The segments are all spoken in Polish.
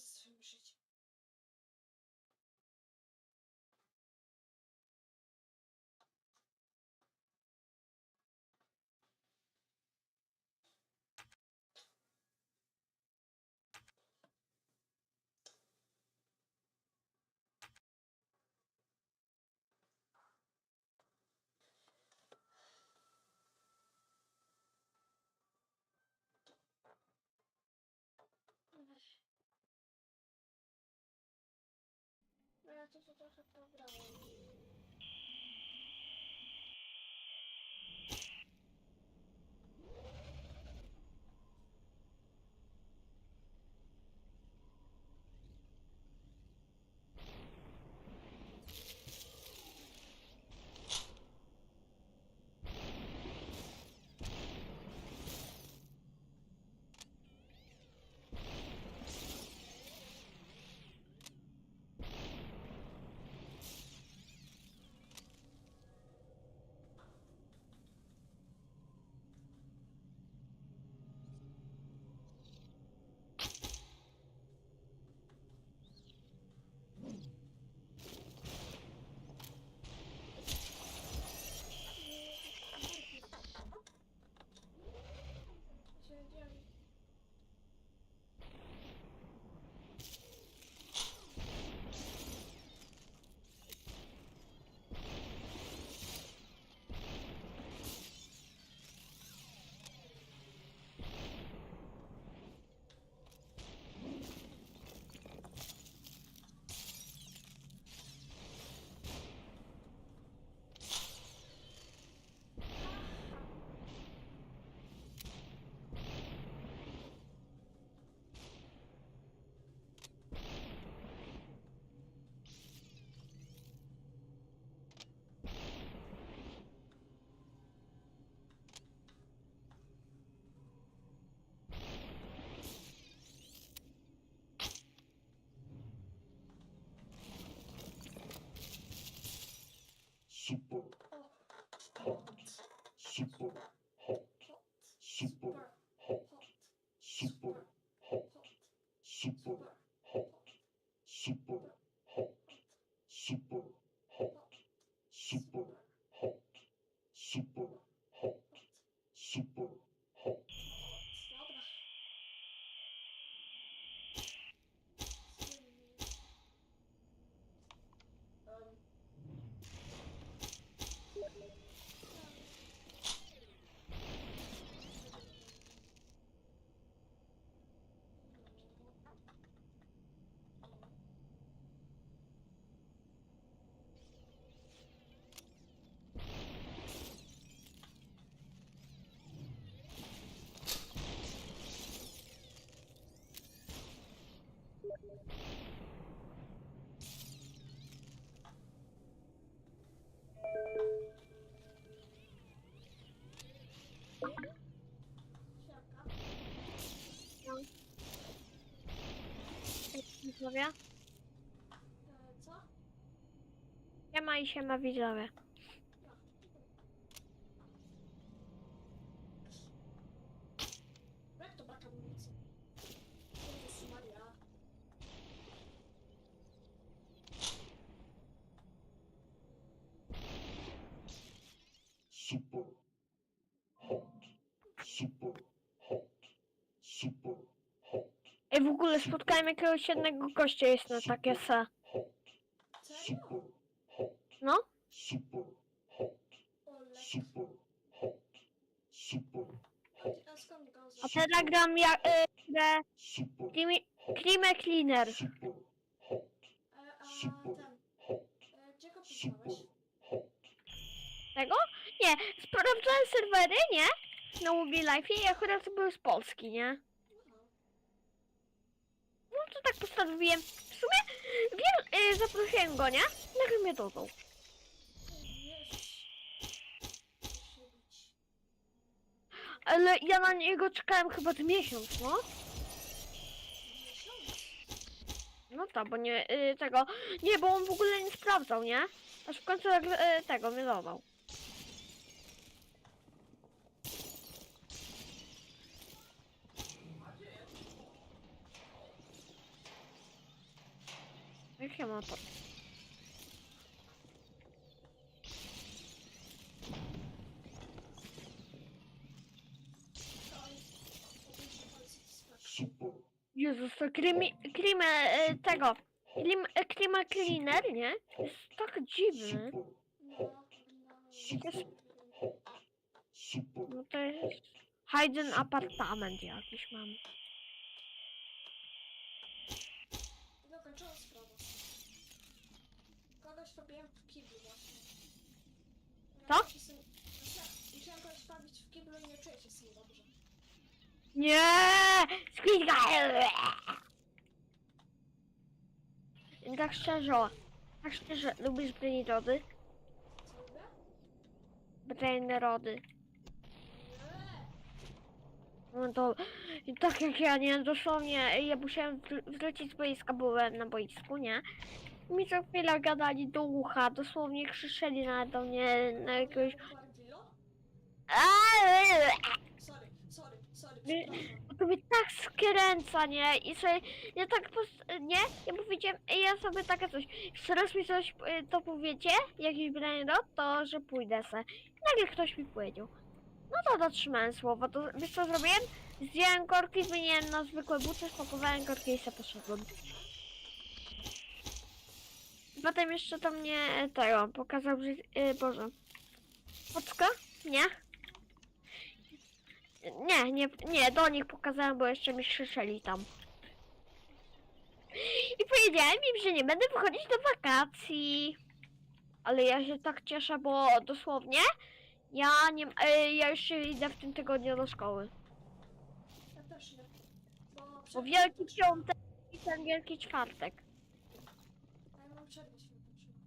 jest życie. Życiem. No ja to, to trochę pobrałem. Widzowie? Co? Siema i siema widzowie. Ja. Jak to brak amunicji? Jezus Maria. super hot, super hot, super W ogóle spotkałem jakiegoś jednego gościa, jest na takie se. No? A A teraz gram ja, y, grę Cleaner. a super ten. E, gdzie go hot, Tego? Nie, sprawdzałem serwery, nie? Na Movie Life i akurat był z Polski, nie? To tak postanowiłem. W sumie wiem, y, zaprosiłem go, nie? Nagle mnie dodał. Ale ja na niego czekałem chyba z miesiąc, no. No tak, bo nie y, tego. Nie, bo on w ogóle nie sprawdzał, nie? Aż w końcu y, tego mnie dodał. Jak ja mam super, Jezus, to krimi, e, tego. Krim, e, cleaner, nie? Jest tak dziwny. hot, super, No to jest hidden apartament jakiś mam. Pobiłem w kiblu właśnie. Co? Musiałem kogoś pobić w kiblu i nie czuję się z nim dobrze. Nie! Squid Guy! Tak szczerze, tak szczerze, lubisz brain rody? Co lubię? Rody. No to tak jak ja, nie? Dosłownie ja musiałem wr- wrócić z boiska, byłem na boisku, nie? Mi co chwilę gadali do ucha, dosłownie krzyczeli na do mnie na jakiegoś... Sorry, sorry, sorry. Bo to mnie tak skręca, nie? I sobie, ja tak po nie? Ja powiedziałem, ej, ja sobie takie coś, jeszcze raz mi coś y, to powiecie, jakiś brainrot, to że pójdę se. I nagle ktoś mi powiedział. No to dotrzymałem słowa, to wiesz co zrobiłem? Zdjąłem korki, zmieniłem na zwykłe buty, spakowałem korki i se poszedłem. I Potem jeszcze to mnie e, tego pokazał, że, y, Boże, Pocka? Nie? Nie, nie, nie, do nich pokazałem, bo jeszcze mi krzyczeli tam. I powiedziałem im, że nie będę wychodzić do wakacji. Ale ja się tak cieszę, bo dosłownie ja nie, e, ja już idę w tym tygodniu do szkoły. Ja też. Bo, wielki piątek i ten wielki czwartek. A ja mam przerwę świąteczną.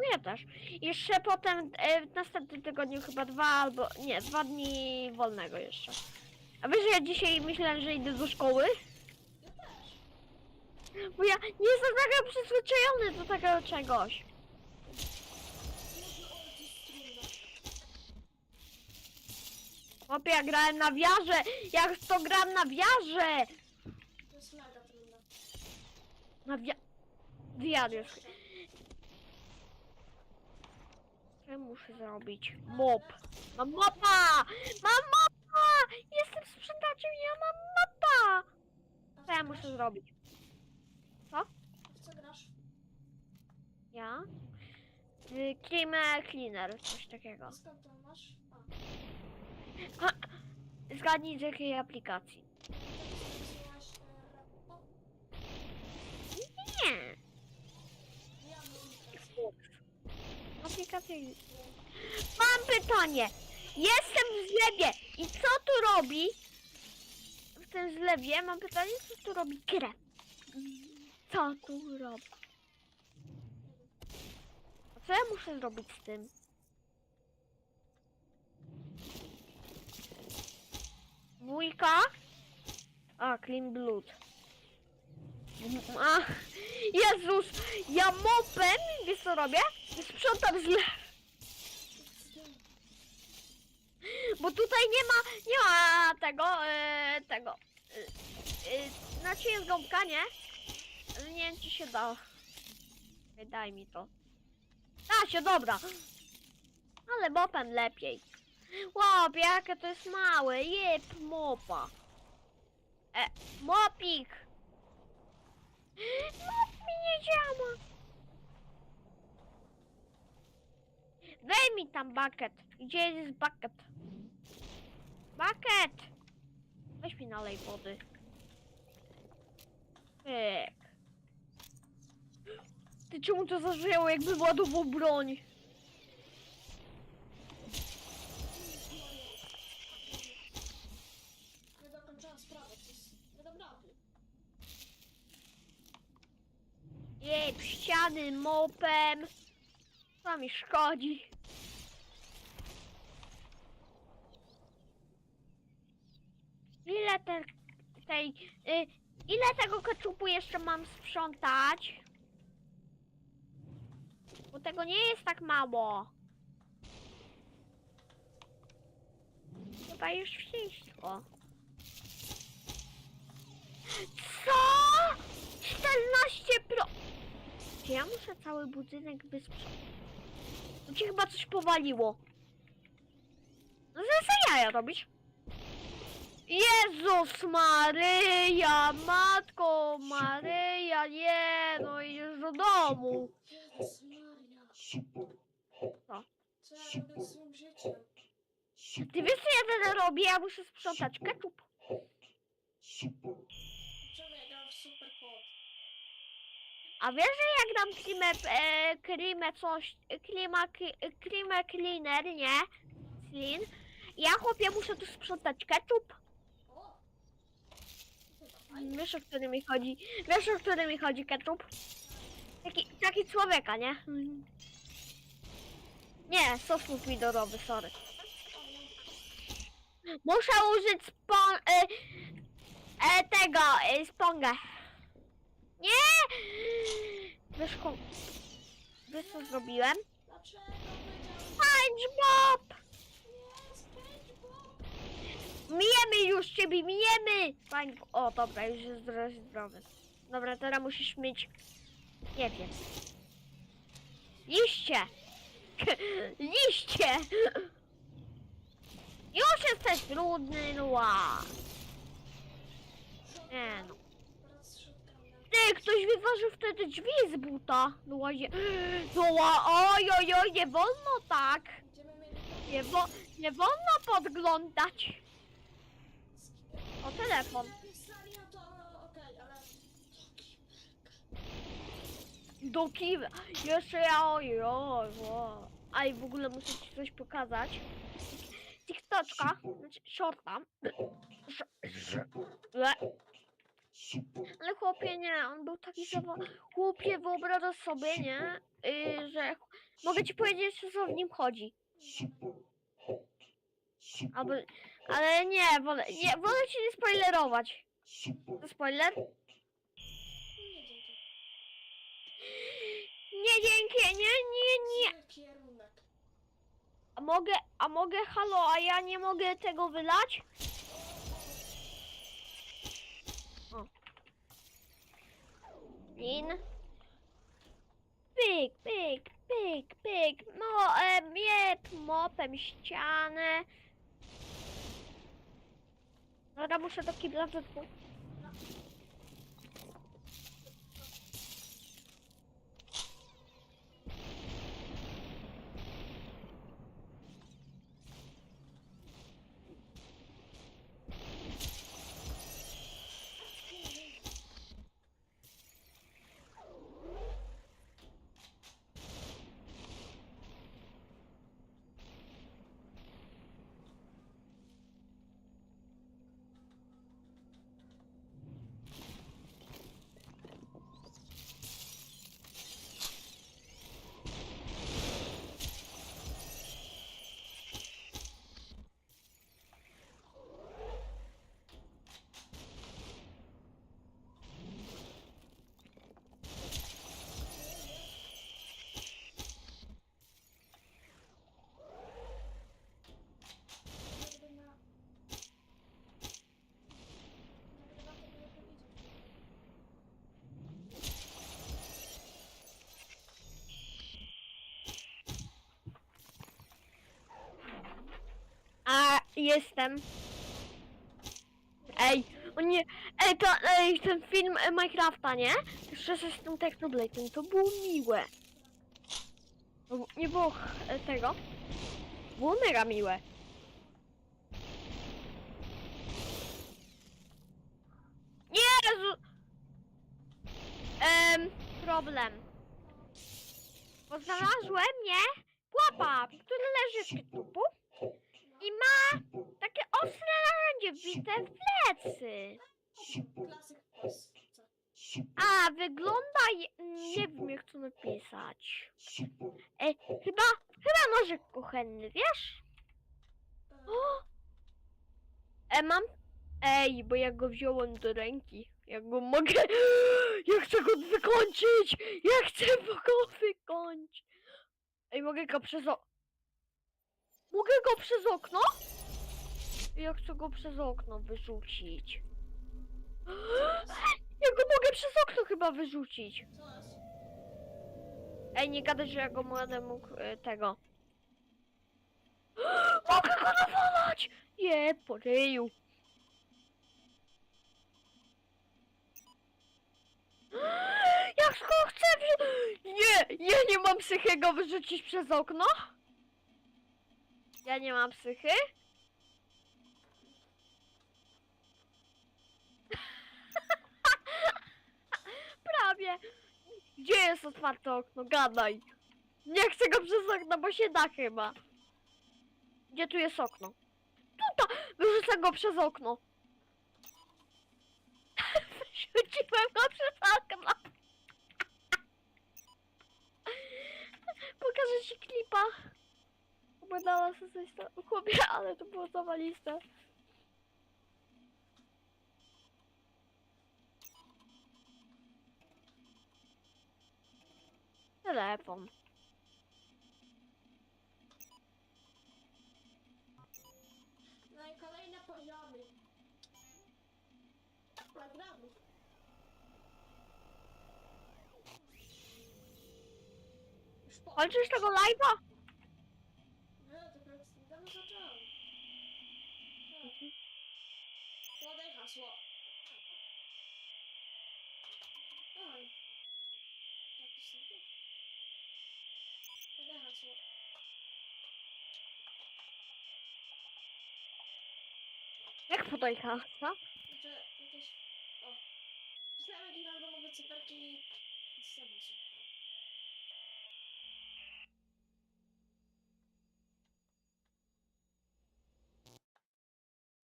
No ja też. Jeszcze potem e, w następnym tygodniu chyba dwa albo nie, dwa dni wolnego jeszcze. A wiesz, że ja dzisiaj myślałem, że idę do szkoły? Ja też. Bo ja nie jestem taka przyzwyczajony do takiego czegoś. Chłopie, ja grałem na wiarze! Jak to gram na wiarze! To jest mega trudne. Na wia... Wiar jest. Co ja muszę zrobić? Mop. Mam mopa! Mam mopa! Jestem sprzątaczem, ja mam mopa! A Co ja co muszę zrobić? A w co grasz? Ja? Y, Cleaner, cleaner, coś takiego. A skąd to masz? A, Zgadnij z jakiej aplikacji. e? Nie. Ja mam Mam pytanie. Jestem w zlewie i co tu robi? W tym zlewie mam pytanie, co tu robi krew? Co tu robi? A co ja muszę zrobić z tym? Dwójka? A, clean blood. A, Jezus, ja mopem, wiesz co robię? Sprzątam zlew. Bo tutaj nie ma, nie ma tego, e, tego. E, e, znaczy jest gąbka, nie? Ale nie wiem, czy się da. Daj mi to. Da się, dobra. Ale mopem lepiej. Łop, jakie to jest małe. Jeb, mopa. E, mopik. Mop mi nie działa. Daj mi tam bucket. Gdzie jest bucket? Bucket! Weź mi nalej wody. Pyk. Ty czemu to zażyło jakby ładował broń? Nie dokończyłam sprawy, to jest. Jej, ściany mopem. Co mi szkodzi? Ile te, tej, y, ile tego keczupu jeszcze mam sprzątać? Bo tego nie jest tak mało. Chyba już wszystko. Co? 14 pro... Czy ja muszę cały budynek wysprzątać? Ci chyba coś powaliło. No co jaja robisz? Jezus Maryja, Matko Maryja, nie, no idziesz do domu. Jezus Maria. Super. Co? Co ja robię z życiem? Super. Ty wiesz co ja teraz robię? Ja muszę sprzątać ketchup. Super. Czemu ja gram w super hot? A wiesz, że jak dam klimę, e, klimę coś, klima, kli- klimę cleaner, nie? Clean. Ja chłopie muszę tu sprzątać ketchup. Wiesz o który mi chodzi? Wiesz o który mi chodzi ketchup? Taki, taki człowieka, nie? Nie, sos pomidorowy, sorry. Muszę użyć spon... E, e, tego, e, spongę. Nie! Wiesz, ko- wiesz co zrobiłem? Dlaczego? SpongeBob! Nie, SpongeBob! Mijemy już ciebie, mijemy! Fajnie. O, dobra, już jest zdrowy. Dobra, teraz musisz mieć... Nie wiem. Liście! Liście! Już jesteś brudny, no. Nie no. Ty, ktoś wyważył wtedy drzwi z buta. No łazie. No ła, oj, oj, oj, nie wolno tak. Będziemy mieli Nie, wo, nie wolno podglądać. O, telefon. Serio to okej, ale... Do kiwa. Jeszcze ja, oj, oj, oj. A i w ogóle muszę ci coś pokazać. TikToczka, znaczy shorta. Le- Super. Ale chłopie nie, on był taki zawa... Chłopie, wyobrażasz sobie, nie? Yy, że... Mogę ci powiedzieć, co w nim chodzi. Super. Hot. Super. Albo... Ale nie, wolę, nie, wolę ci nie spoilerować. To spoiler? Nie dzięki. Nie, dzięki, nie, nie, nie. Kierunek. A mogę, a mogę, halo, a ja nie mogę tego wylać? In. Pyk, pyk, pyk, pyk. No, e, miep, mopem ścianę. Dobra, muszę do kibla wypłynąć. Jestem. Ej, o nie, ej, to, ej, ten film e, Minecrafta, nie? Jeszcze z tym Technoblade'em, to było miłe. To nie było ch- e, tego. Było mega miłe. Nie, Jezu! Em, problem. Bo znalazłem, nie? Pułapa, który leży w tytupu i ma takie ostre narzędzie wbite w plecy. Klasyk. A, wygląda, je- nie wiem jak to napisać. E, chyba, chyba nożyk kuchenny, wiesz? E, O! E, mam, ej, bo ja go wziąłem do ręki. Ja go mogę, ja chcę go wykończyć, ja chcę go wykończyć. Ej, mogę go przez o... Mogę go przez okno? Ja chcę go przez okno wyrzucić. Ja go mogę przez okno chyba wyrzucić. Ej, nie gadaj, że ja go będę mógł e, tego. Mogę go nawalać! Nie, po. Jak chcę wrzu- Nie, ja nie mam psychy go wyrzucić przez okno. Ja nie mam psychy. Prawie. Gdzie jest otwarte okno? Gadaj. Nie chcę go przez okno, bo się da chyba. Gdzie tu jest okno? Tutaj! Wyrzucę go przez okno. Wyrzuciłem go przez okno. Pokażę ci klipa. Sobie coś tam. Chłopie, ale to było zawaliste. Telefon. No i kolejne poziomy. Nagramy. Już po... Kończysz tego live'a? No, tylko już dawno zacząłem. Tak. Podaj hasło. Oj. Taki sobie. Podaj hasło. Jak podaj hasła? Znaczy, jakieś... O. Znałem jakieś randomowe cyferki i z sobą są.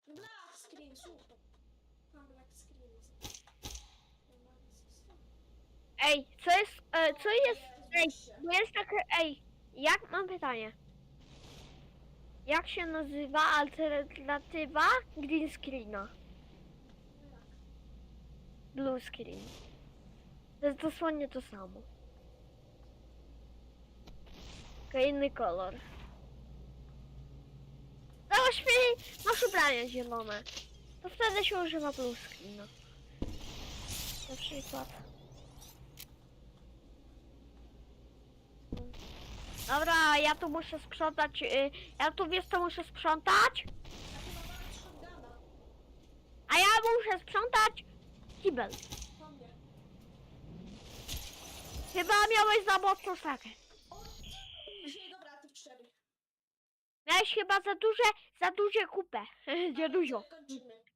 Black screen, super. Ej, co jest, e, co jest, ej, jest takie, ej, jak, mam pytanie. Jak się nazywa alternatywa green screena? Blue screen. To jest dosłownie to samo. Tylko inny kolor. Załóż mi, masz ubrania zielone. To wtedy się używa blue screena. Na przykład. Dobra, ja tu muszę sprzątać. y, Ja tu wiesz co muszę sprzątać? A ja muszę sprzątać kibel. Chyba miałeś za mocno sakę. Miałeś chyba za duże, za duże kupę. Dziaduzio. Kończymy.